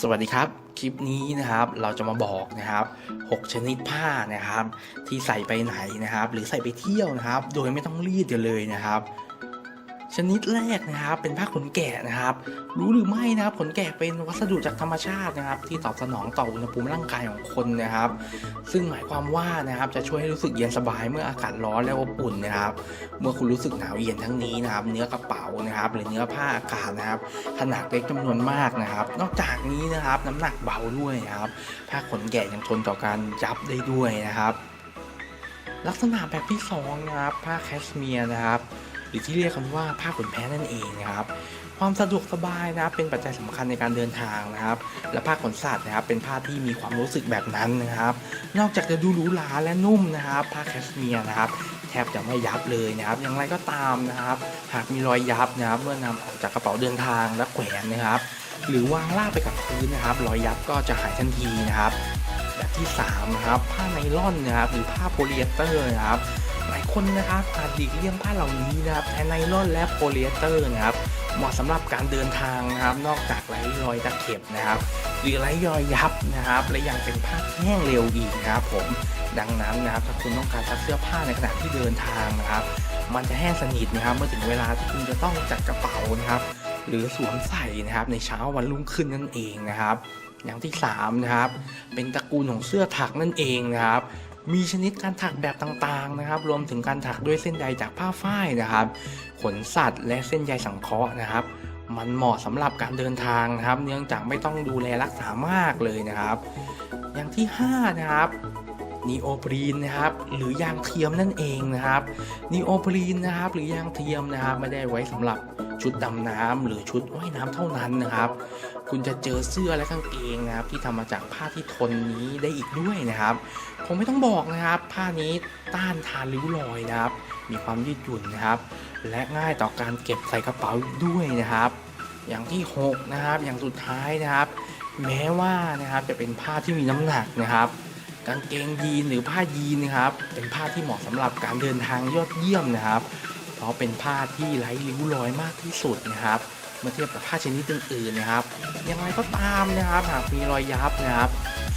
สวัสดีครับ คลิปนี้นะครับเราจะมาบอกนะครับ 6 ชนิดผ้านะครับ ที่ใส่ไปไหนนะครับ หรือใส่ไปเที่ยวนะครับ โดยไม่ต้องรีดกันเลยนะครับ ชนิดแรกนะครับ เป็นผ้าขนแกะนะครับ รู้หรือไม่นะครับขนแกะเป็นวัสดุจากธรรมชาตินะครับ ที่ตอบสนองต่ออุณหภูมิร่างกายของคนนะครับ ซึ่งหมายความว่านะครับจะช่วยให้รู้สึกเย็นสบายเมื่ออากาศร้อนและอบอุ่นนะครับ เมื่อคุณรู้สึกหนาวเย็นทั้งนี้นะครับ เนื้อกระเป๋านะครับ หรือเนื้อผ้าอากาศนะครับ ขนาดเล็กจำนวนมากนะครับ นอกจากนี้นะครับ น้ำหนักเบาด้วยนะครับผ้าขนแกะยังทนต่อการยับได้ด้วยนะครับ ลักษณะแบบที่สองนะครับผ้าแคชเมียร์นะครับ หรือที่เรียกกันว่าผ้าขนแพะนั่นเองครับความสะดวกสบายนะครับเป็นปัจจัยสำคัญในการเดินทางนะครับ และผ้าขนสัตว์นะครับ เป็นผ้าที่มีความรู้สึกแบบนั้นนะครับ นอกจากจะดูหรูหราและนุ่มนะครับ ผ้าแคชเมียร์นะครับแทบจะไม่ยับเลยนะครับ อย่างไรก็ตามนะครับ หากมีรอยยับนะครับ เมื่อนำออกจากกระเป๋าเดินทางและแขวนนะครับ หรือวางลากไปกับพื้นนะครับ รอยยับก็จะหายทันทีนะครับ แบบที่3นะครับผ้าไนล่อนนะครับ หรือผ้าโพลีเอสเตอร์นะครับ คนนะครับอาจหลีกเลี่ยงผ้าเหล่านี้นะครับแทนไนล่อนและโพลีเอสเตอร์นะครับ เหมาะสำหรับการเดินทางนะครับ นอกจากไร้รอยตะเข็บนะครับ หรือไร้รอยยับนะครับ และยังเป็นผ้าแห้งเร็วอีกนะครับผมดังนั้นนะครับ ถ้าคุณต้องการซักเสื้อผ้าในขณะที่เดินทางนะครับ มันจะแห้งสนิทนะครับ เมื่อถึงเวลาที่คุณจะต้องจัดกระเป๋านะครับ หรือสวมใส่นะครับ ในเช้าวันรุ่งขึ้นนั่นเองนะครับ อย่างที่3นะครับเป็นตระกูลของเสื้อถักนั่นเองนะครับ มีชนิดการถักแบบต่างๆนะครับ รวมถึงการถักด้วยเส้นใยจากผ้าฝ้ายนะครับ ขนสัตว์ และเส้นใยสังเคราะห์นะครับ มันเหมาะสำหรับการเดินทางนะครับ เนื่องจากไม่ต้องดูแลรักษามากเลยนะครับ อย่างที่ 5 นะครับนีโอปรีนนะครับหรือยางเทียมนั่นเองนะครับนีโอปรีนนะครับหรือยางเทียมนะครับไม่ได้ไว้สำหรับ ชุดดำน้ำหรือชุดว่ายน้ำเท่านั้นนะครับ คุณจะเจอเสื้อและกางเกงนะครับ ที่ทำมาจากผ้าที่ทนนี้ได้อีกด้วยนะครับผมไม่ต้องบอกนะครับ ผ้านี้ต้านทานริ้วรอยนะครับ มีความยืดหยุ่นนะครับ และง่ายต่อการเก็บใส่กระเป๋าด้วยนะครับ อย่างที่ 6 นะครับ อย่างสุดท้ายนะครับ แม้ว่านะครับจะเป็นผ้าที่มีน้ำหนักนะครับกางเกงยีนหรือผ้ายีนนะครับ เป็นผ้าที่เหมาะสำหรับการเดินทางยอดเยี่ยมนะครับ เพราะเป็นผ้าที่ไร้ริ้วรอยมากที่สุดนะครับเมื่อเทียบกับผ้าชนิดอื่นๆนะครับอย่างไรก็ตามนะครับหากมีรอยยับนะครับ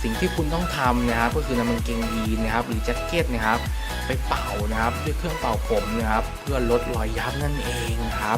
สิ่งที่คุณต้องทำนะครับ ก็คือนำกางเกงยีนนะครับ หรือแจ็คเก็ตนะครับ ไปเป่านะครับด้วยเครื่องเป่าผมนะครับ เพื่อลดรอยยับนั่นเองครับ